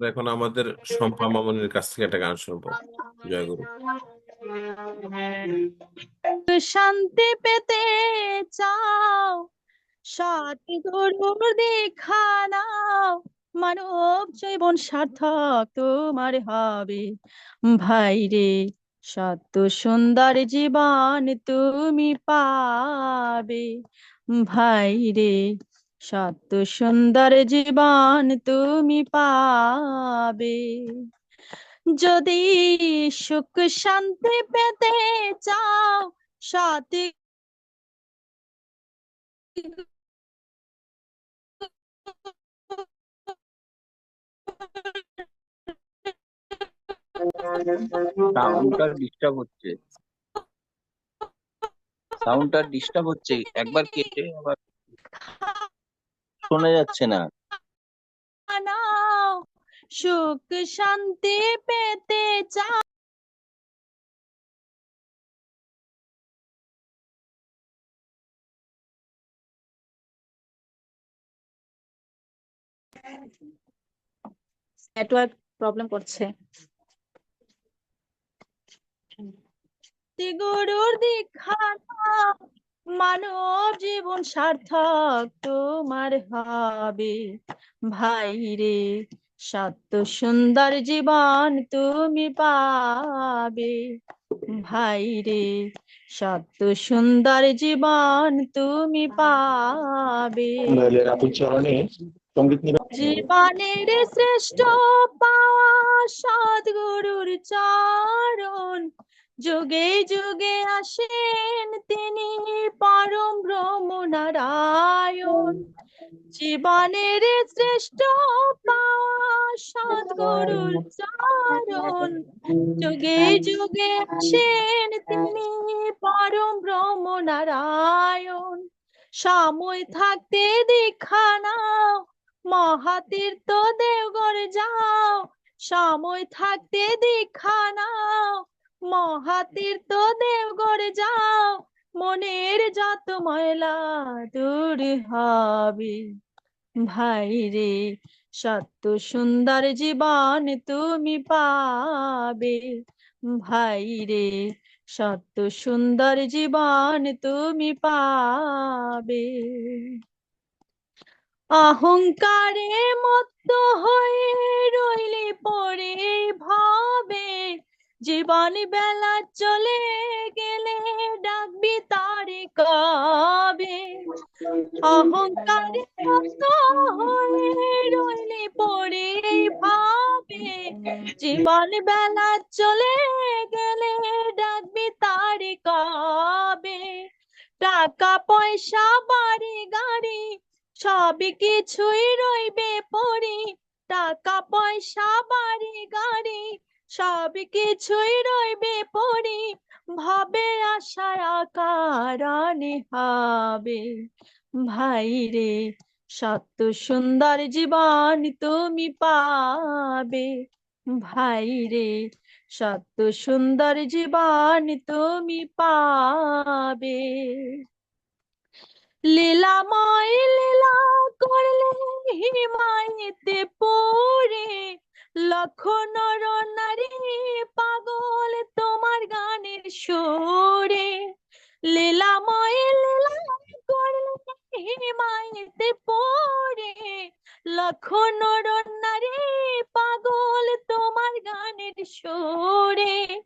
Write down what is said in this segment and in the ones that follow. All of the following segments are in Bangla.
এখন আমাদের শম্পা মামনির কাছ থেকে একটা গান শুনব। জয়গুরু। শান্তি পেতে চাও সৎগুরুর দেখা নাও, মানব জীবন সার্থক তোমার হবে। ভাই রে, সত্য সুন্দর জীবন তুমি পাবে। ভাই রে সত্য সুন্দর জীবন তুমি পাবে। যদি সুখ শান্তি পেতে চাও সাথে সাউন্ডটা ডিস্টার্ব হচ্ছে। সাউন্ডটা ডিস্টার্ব হচ্ছে। একবার কেটে আবার শোনা যাচ্ছে না। নাও সুখ শান্তি পেতে চাও। নেটওয়ার্ক প্রবলেম করছে। গরুর দীক্ষা মানব জীবন সার্থক তোমার হবে। ভাই রে, সত্য সুন্দর জীবন তুমি পাবে। ভাই রে, সত্য সুন্দর জীবন তুমি পাবে। জীবনের শ্রেষ্ঠ পাওয়া সদ্গুরুর চরণ যুগে যুগে আসেন তিনি পরম ব্রহ্ম নারায়ণ জীবনের শ্রেষ্ঠ পাওয়া সদ্গুরুর চরণ। যুগে যুগে আসেন তিনি পরম ব্রহ্ম নারায়ণ সময় থাকতে দীক্ষা নাও, মহাতীর্থ দেওঘর যাও। সময় থাকতে দীক্ষা নাও মহাতীর্থ দেওঘর যাও, মনের যত ময়লা দূর হবে। ভাই রে, সত্য সুন্দর জীবন তুমি পাবে। ভাই রে, সত্য সুন্দর জীবন তুমি পাবে। অহংকারে মত্ত হয়ে রইলে পরে ভাবে জীবন বেলা চলে গেলে ডাকবি তারে কবে? অহংকারে হয়ে রইলে পড়ে ভাবে। জীবন বেলা চলে গেলে ডাকবি তারে কবে? টাকা, পয়সা, বাড়ি, গাড়ি, সবই কিছুই রইবে পরি টাকা, পয়সা, বাড়ি, গাড়ি সব কিছুই রইবে পরি ভাবে আশার কারণে হবে। ভাই রে, সত্য সুন্দর জীবন তুমি পাবে। ভাই রে, সত্য সুন্দর জীবন তুমি পাবে। লীলা লীলাময় লীলা করলে হিমায়িতে পড়ে লক্ষ নর নারী পাগল তোমার গানের সুরে। লীলা করলে হিমায়িতে পড়ে। লক্ষ নর নারী পাগল তোমার গানের সুরে।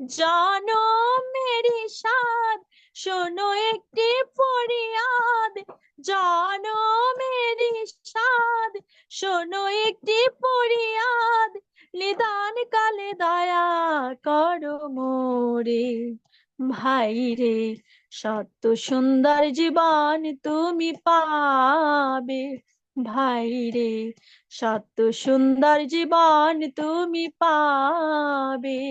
জনমেরি সাদ শোনো একটি কালে দয়া করো মোরে। ভাই রে, সত্য সুন্দর জীবন তুমি পাবে। ভাই রে, সত্য সুন্দর জীবন তুমি পাবে।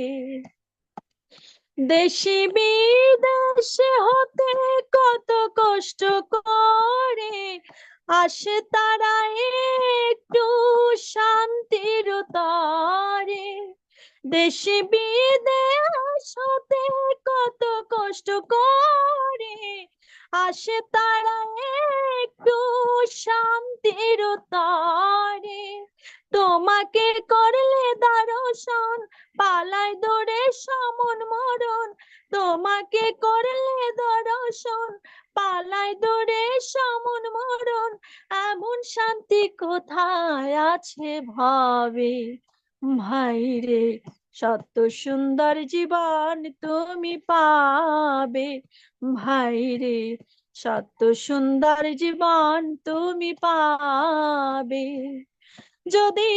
দেশি বিদেশে হতে কত কষ্ট করে আসে তারা একটু শান্তির তরে। দেশি বিদেশ হতে কত কষ্ট করে। আসে তারা একটু একটু শান্তির তরে। তোমাকে করলে দর্শন, পালায় দৌড়ে সমন মরণ। তোমাকে করলে দর্শন, পালায় দৌড়ে সমন মরণ। এমন শান্তি কোথায় আছে ভাবে? ভাই রে সত্য সুন্দর জীবন তুমি পাবে। ভাই রে সত্য সুন্দর জীবন তুমি পাবে। যদি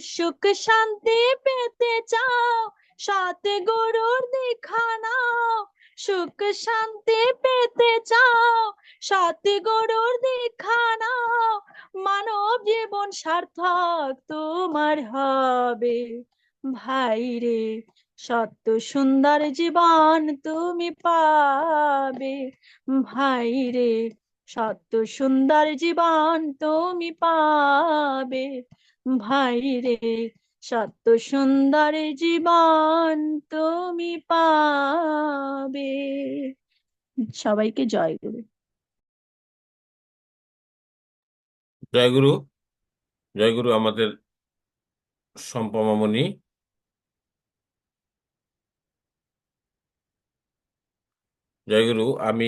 সুখ শান্তি পেতে চাও, সত গরুর দেখা নাও। সুখ শান্তি পেতে চাও, সত গরুর দেখা নাও। মানব জীবন সার্থক তোমার হবে। ভাই রে, সত্য সুন্দর জীবন তুমি পাবে। ভাই রে সত্য সুন্দর জীবন তুমি পাবে। ভাই রে, সত্য সুন্দর জীবন তুমি পাবে। সবাইকে জয় গুরু। জয়গুরু জয়গুরু আমাদের শম্পা মামনি জয়গুরু আমি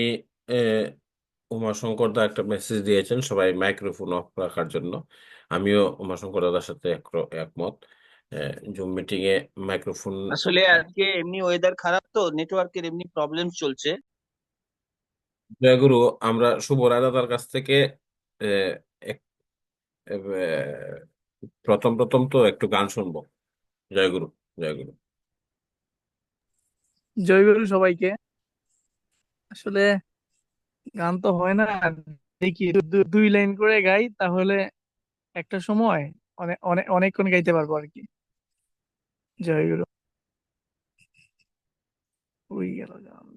উমাশঙ্কর দা একটা মেসেজ দিয়েছেন সবাই মাইক্রোফোন অফ রাখার জন্য। আমিও উমাশঙ্কর দাদার সাথে এক- একমত। জুম মিটিং এ মাইক্রোফোন আসলে আজকে এমনি ওয়েদার খারাপ তো নেটওয়ার্কের এমনি প্রবলেম চলছে। জয়গুরু আমরা শুভ রায় দাদার কাছ থেকে আহ, এক- আহ, প্রথম প্রথম তো একটু গান শুনব। জয়গুরু জয়গুরু জয়গুরু সবাইকে। আসলে গান তো হয় না। দেখি দুই লাইন করে গাই, তাহলে একটা সময় অনেক অনেক অনেকক্ষণ গাইতে পারব আর কি। জয়গুরু ওই গেল গান।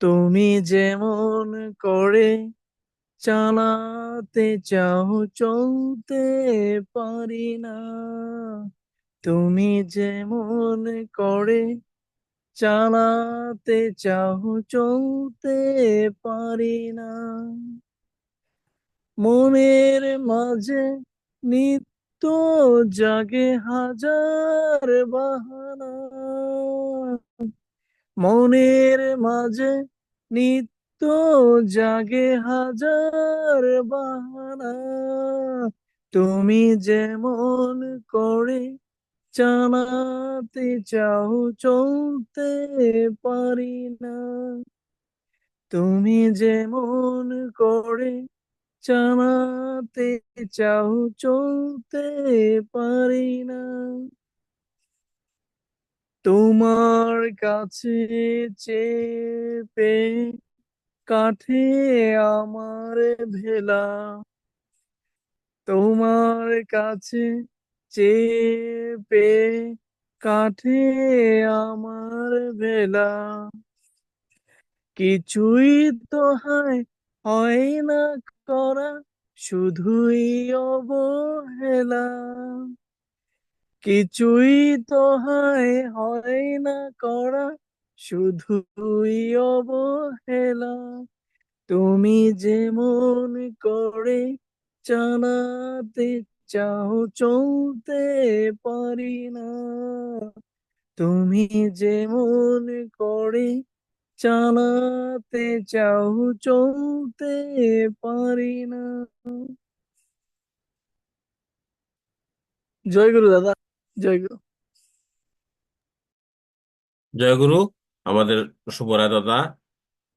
তুমি যেমন করে চালাতে চাও, চলতে পারি না। তুমি যেমন করে চালাতে চাহ চলতে পারি না। মনের মাঝে নিত্য জাগে হাজার বাহানা। মনের মাঝে নিত্য জাগে হাজার বাহানা। তুমি যেমন করে চালাতে চাও, চলতে পারি না। তুমি যেমন করে চালাতে চাও, চলতে পারি না। তোমার কাছে চেপে কাঠে আমার ভেলা। তোমার কাছে চেপে কাঠে আমার ভেলা। কিছুই তো হয় হয় না করা, শুধুই অবহেলা। কিছুই তো হয় না করা, শুধুই অবহেলা। তুমি যেমন করে চালাতে চাও চলতে পারি না। তুমি যেমন করে চালাতে চাও চলতে পারি না। জয় গুরু দাদা, জয় গুরু। জয়গুরু আমাদের শুভ রায় দাদা।